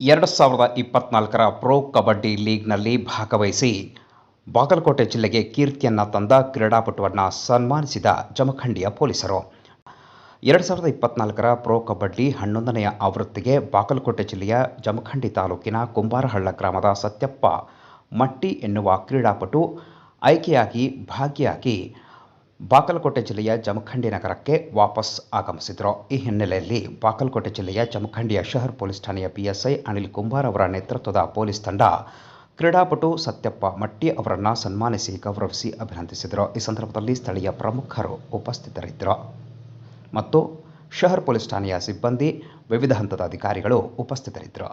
ಎರಡು ಸಾವಿರದ ಇಪ್ಪತ್ನಾಲ್ಕರ ಪ್ರೊ ಕಬಡ್ಡಿ ಲೀಗ್ನಲ್ಲಿ ಭಾಗವಹಿಸಿ ಬಾಗಲಕೋಟೆ ಜಿಲ್ಲೆಗೆ ಕೀರ್ತಿಯನ್ನು ತಂದ ಕ್ರೀಡಾಪಟುವನ್ನು ಸನ್ಮಾನಿಸಿದ ಜಮಖಂಡಿಯ ಪೊಲೀಸರು. ಎರಡು ಸಾವಿರದ ಇಪ್ಪತ್ನಾಲ್ಕರ ಪ್ರೊ ಕಬಡ್ಡಿ ಹನ್ನೊಂದನೆಯ ಆವೃತ್ತಿಗೆ ಬಾಗಲಕೋಟೆ ಜಿಲ್ಲೆಯ ಜಮಖಂಡಿ ತಾಲೂಕಿನ ಕುಂಬಾರಹಳ್ಳ ಗ್ರಾಮದ ಸತ್ಯಪ್ಪ ಮಟ್ಟಿ ಎನ್ನುವ ಕ್ರೀಡಾಪಟು ಆಯ್ಕೆಯಾಗಿ ಭಾಗಿಯಾಗಿ ಬಾಗಲಕೋಟೆ ಜಿಲ್ಲೆಯ ಜಮಖಂಡಿ ನಗರಕ್ಕೆ ವಾಪಸ್ ಆಗಮಿಸಿದರು. ಈ ಹಿನ್ನೆಲೆಯಲ್ಲಿ ಬಾಗಲಕೋಟೆ ಜಿಲ್ಲೆಯ ಜಮಖಂಡಿಯ ಶಹರ್ ಪೊಲೀಸ್ ಠಾಣೆಯ ಪಿಎಸ್ಐ ಅನಿಲ್ ಕುಂಬಾರ್ ಅವರ ನೇತೃತ್ವದ ಪೊಲೀಸ್ ತಂಡ ಕ್ರೀಡಾಪಟು ಸತ್ಯಪ್ಪ ಮಟ್ಟಿ ಅವರನ್ನು ಸನ್ಮಾನಿಸಿ ಗೌರವಿಸಿ ಅಭಿನಂದಿಸಿದರು. ಈ ಸಂದರ್ಭದಲ್ಲಿ ಸ್ಥಳೀಯ ಪ್ರಮುಖರು ಉಪಸ್ಥಿತರಿದ್ದರು. ಮತ್ತು ಶಹರ್ ಪೊಲೀಸ್ ಠಾಣೆಯ ಸಿಬ್ಬಂದಿ, ವಿವಿಧ ಹಂತದ ಅಧಿಕಾರಿಗಳು ಉಪಸ್ಥಿತರಿದ್ದರು.